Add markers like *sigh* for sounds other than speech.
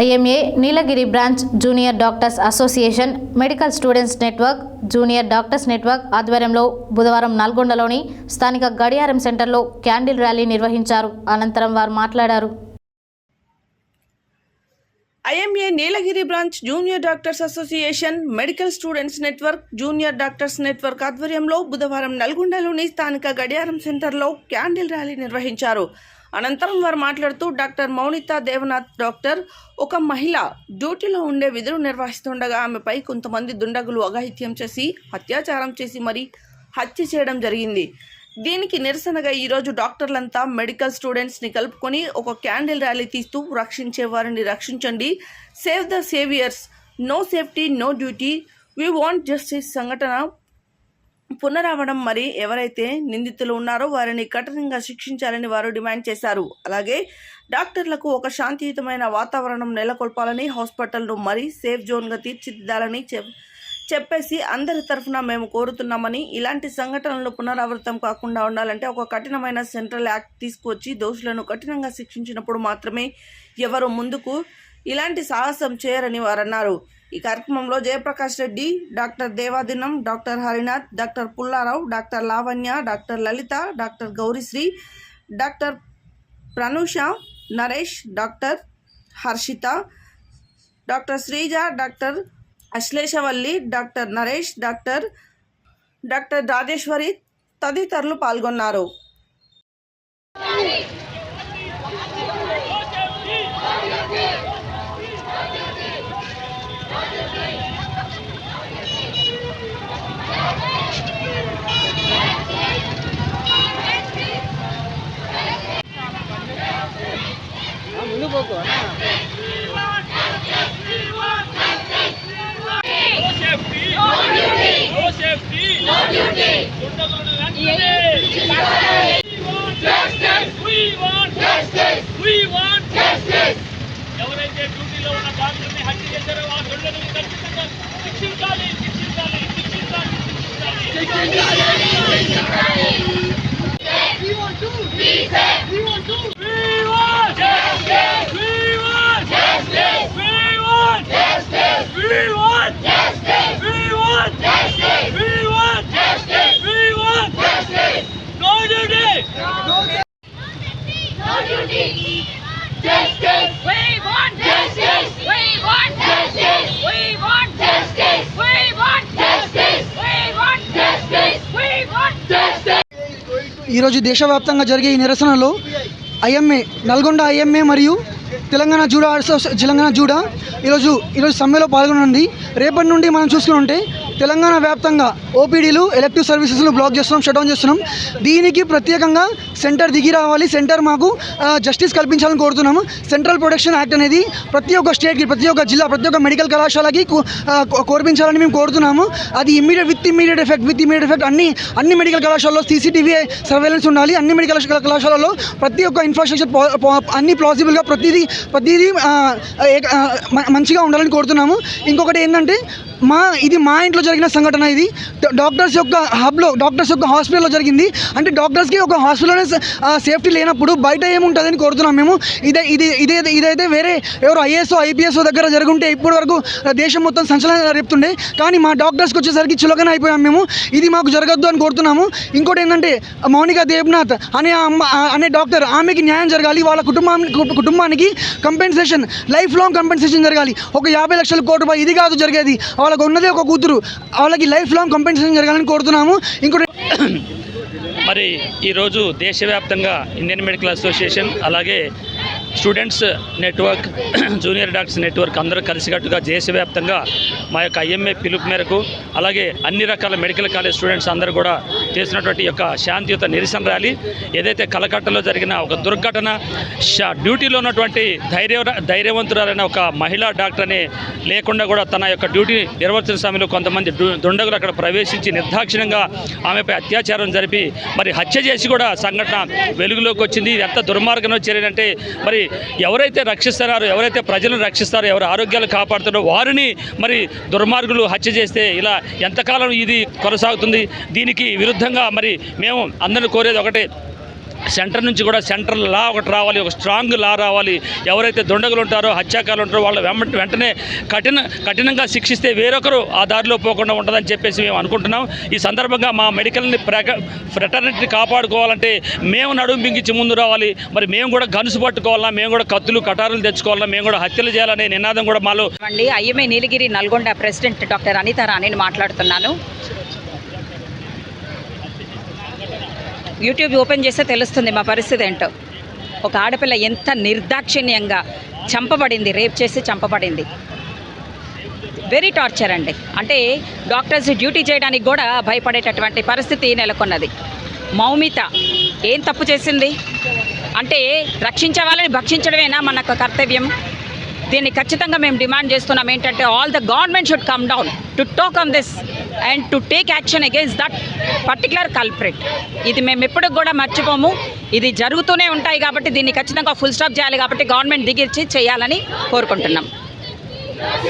IMA Nilagiri branch junior doctors association medical students network junior doctors network ఆధ్వర్యంలో బుధవారం నల్గొండలోని స్థానిక గడియారం సెంటర్లో క్యాండిల్ ర్యాలీ నిర్వహించారు. అనంతరం వారు మాట్లాడారు. IMA Nilagiri branch junior doctors association medical students network. Junior doctors network ఆధ్వర్యంలో బుధవారం నల్గొండలోని స్థానిక గడియారం సెంటర్లో క్యాండిల్ ర్యాలీ నిర్వహించారు. అనంతరం వారు మాట్లాడుతూ డాక్టర్ మౌనిత దేవనాథ్ డాక్టర్ ఒక మహిళ డ్యూటీలో ఉండే విధులు నిర్వహిస్తుండగా ఆమెపై కొంతమంది దుండగులు అఘాయిత్యం చేసి అత్యాచారం చేసి మరి హత్య చేయడం జరిగింది. దీనికి నిరసనగా ఈరోజు డాక్టర్లంతా మెడికల్ స్టూడెంట్స్ని కలుపుకొని ఒక క్యాండిల్ ర్యాలీ తీస్తూ రక్షించే వారిని రక్షించండి. Save the saviours no safety no duty we want justice సంఘటన పునరావడం మరి ఎవరైతే నిందితులు ఉన్నారో వారిని కఠినంగా శిక్షించాలని వారు డిమాండ్ చేశారు. అలాగే డాక్టర్లకు ఒక శాంతియుతమైన వాతావరణం నెలకొల్పాలని హాస్పిటల్ను మరీ సేఫ్ జోన్గా తీర్చిదిద్దాలని చెప్ చెప్పేసి అందరి తరఫున మేము కోరుతున్నామని ఇలాంటి సంఘటనలు పునరావృతం కాకుండా ఉండాలంటే ఒక కఠినమైన సెంట్రల్ యాక్ట్ తీసుకువచ్చి దోషులను కఠినంగా శిక్షించినప్పుడు మాత్రమే ఎవరు ముందుకు ఇలాంటి సాహసం చేయరని వారన్నారు. ఈ కార్యక్రమంలో Jayaprakash Reddy doctor Devadinam doctor Harinath doctor Pullarao doctor Lavanya doctor Lalitha doctor Gowrisri doctor Pranusha Naresh doctor Harshitha doctor Sreeja doctor Ashleshavalli doctor Naresh doctor doctor Rajeshwari తదితరులు పాల్గొన్నారు. ఎవరైతే డ్యూటీలో ఉన్న డాక్టర్ని హత్య చేశారో ఆ దుండగులను ఖచ్చితంగా శిక్షించాలి శిక్షించాలి శిక్షించాలి శిక్షించాలి We want to be safe. We want to. ఈరోజు దేశవ్యాప్తంగా జరిగే ఈ నిరసనలో ఐఎంఏ నల్గొండ ఐఎంఏ మరియు తెలంగాణ జూడా అసోసి తెలంగాణ జూడా ఈరోజు ఈరోజు సమ్మెలో పాల్గొనుంది రేపటి నుండి మనం చూసుకుంటే తెలంగాణ వ్యాప్తంగా ఓపీడీలు ఎలక్టివ్ సర్వీసెస్ను బ్లాక్ చేస్తున్నాం షట్ డౌన్ చేస్తున్నాం. దీనికి ప్రత్యేకంగా సెంటర్ దిగి రావాలి. సెంటర్ మాకు జస్టిస్ కల్పించాలని కోరుతున్నాము. సెంట్రల్ ప్రొటెక్షన్ యాక్ట్ అనేది ప్రతి ఒక్క స్టేట్కి ప్రతి ఒక్క జిల్లా ప్రతి ఒక్క మెడికల్ కళాశాలకి కో- కోర్పించాలని మేము కోరుతున్నాము. అది immediate with immediate effect with immediate effect అన్ని అన్ని మెడికల్ కళాశాలలో సీసీటీవీ సర్వేలెన్స్ ఉండాలి. అన్ని మెడికల్ కళాశాలలో ప్రతి ఒక్క ఇన్ఫ్రాస్ట్రక్చర్ అన్ని ప్లాసిబుల్గా ప్రతిదీ ప్రతిదీ మ- మంచిగా ఉండాలని కోరుతున్నాము. ఇంకొకటి ఏంటంటే మా ఇది మా ఇంట్లో జరిగిన సంఘటన ఇది. డాక్టర్స్ యొక్క హబ్లో డాక్టర్స్ యొక్క హాస్పిటల్లో జరిగింది. అంటే డాక్టర్స్కి ఒక హాస్పిటల్లోనే సేఫ్టీ లేనప్పుడు బయట ఏముంటుందని కోరుతున్నాం మేము. ఇదే ఇది ఇదే ఇదైతే వేరే ఎవరు ఐఏఎస్ ఐపీఎస్ దగ్గర జరుగుంటే ఇప్పటి వరకు దేశం మొత్తం సంచలనం రేపుతుండే. కానీ మా డాక్టర్స్కి వచ్చేసరికి చులకన అయిపోయాం మేము. ఇది మాకు జరగద్దు అని కోరుతున్నాము. ఇంకోటి ఏంటంటే మౌనిక దేవ్నాథ్ అనే అమ్మ అనే డాక్టర్ ఆమెకి న్యాయం జరగాలి. వాళ్ళ కుటుంబానికి కుటుంబానికి కంపెన్సేషన్ లైఫ్ లాంగ్ కంపెన్సేషన్ జరగాలి. ఒక యాభై లక్షల కోటి రూపాయలు ఇది కాదు జరిగేది. వాళ్ళకు ఉన్నదే ఒక కూతురు. వాళ్ళకి లైఫ్ లాంగ్ కంపెన్సేషన్ జరగాలని కోరుతున్నాము. ఇంకోటి మరి ఈరోజు దేశవ్యాప్తంగా ఇండియన్ మెడికల్ అసోసియేషన్ అలాగే students network *clears throat* junior doctors network అందరూ కలిసికట్టుగా దేశవ్యాప్తంగా మా యొక్క ఐఎంఏ పిలుపు మేరకు అలాగే అన్ని రకాల మెడికల్ కాలేజ్ స్టూడెంట్స్ అందరూ కూడా చేసినటువంటి యొక్క శాంతియుత నిరసన ర్యాలీ. ఏదైతే కలకట్టలో జరిగిన ఒక దుర్ఘటన షా- డ్యూటీలో ఉన్నటువంటి ధైర్య ధైర్యవంతురాలైన ఒక మహిళా డాక్టర్ని లేకుండా కూడా తన యొక్క డ్యూటీ నిర్వర్తించిన సమయంలో కొంతమంది దుండగులు అక్కడ ప్రవేశించి నిర్దాక్షిణ్యంగా ఆమెపై అత్యాచారం జరిపి మరి హత్య చేసి కూడా సంఘటన వెలుగులోకి వచ్చింది. ఇది ఎంత దుర్మార్గంలో చేరినంటే మరి ఎవరైతే రక్షిస్తున్నారో ఎవరైతే ప్రజలను రక్షిస్తారో ఎవరు ఆరోగ్యాలు కాపాడుతారో వారిని మరి దుర్మార్గులు హత్య చేస్తే ఇలా ఎంతకాలం ఇది కొనసాగుతుంది? దీనికి విరుద్ధంగా మరి మేము అందరిని కోరేది ఒకటే. సెంటర్ నుంచి కూడా సెంటర్ లా ఒకటి రావాలి ఒక స్ట్రాంగ్ లా రావాలి. ఎవరైతే దుండగులు ఉంటారో హత్యాకారులు ఉంటారో వాళ్ళు వెంటనే కఠిన కఠినంగా శిక్షిస్తే వేరొకరు ఆ దారిలో పోకుండా ఉంటుందని చెప్పేసి మేము అనుకుంటున్నాం. ఈ సందర్భంగా మా మెడికల్ని ఫ్రెటర్నిటీని కాపాడుకోవాలంటే మేము నడుము బింగించి ముందు రావాలి. మరి మేము కూడా గనుసు పట్టుకోవాలన్నా మేము కూడా కత్తులు కటారులు తెచ్చుకోవాలన్నా మేము కూడా హత్యలు చేయాలనే నినాదం కూడా మాలో అండి IMA Nilagiri Nalgonda president doctor Anitha రాణిని మాట్లాడుతున్నాను. యూట్యూబ్ ఓపెన్ చేస్తే తెలుస్తుంది మా పరిస్థితి ఏంటో. ఒక ఆడపిల్ల ఎంత నిర్దాక్షిణ్యంగా చంపబడింది రేప్ చేసి చంపబడింది. వెరీ టార్చర్ అండి. అంటే డాక్టర్స్ డ్యూటీ చేయడానికి కూడా భయపడేటటువంటి పరిస్థితి నెలకొన్నది. మౌమిత ఏం తప్పు చేసింది? అంటే రక్షించే వాళ్ళని భక్షించడమేనా మన కర్తవ్యం? దీన్ని ఖచ్చితంగా మేము డిమాండ్ చేస్తున్నాం. ఏంటంటే all the government should come down to talk on this and to take action against that particular culprit ఇది మేము ఎప్పటికి కూడా మర్చిపోము. ఇది జరుగుతూనే ఉంటాయి కాబట్టి దీన్ని ఖచ్చితంగా ఫుల్ స్టాప్ చేయాలి కాబట్టి గవర్నమెంట్ దిగిచ్చి చేయాలని కోరుకుంటున్నాం.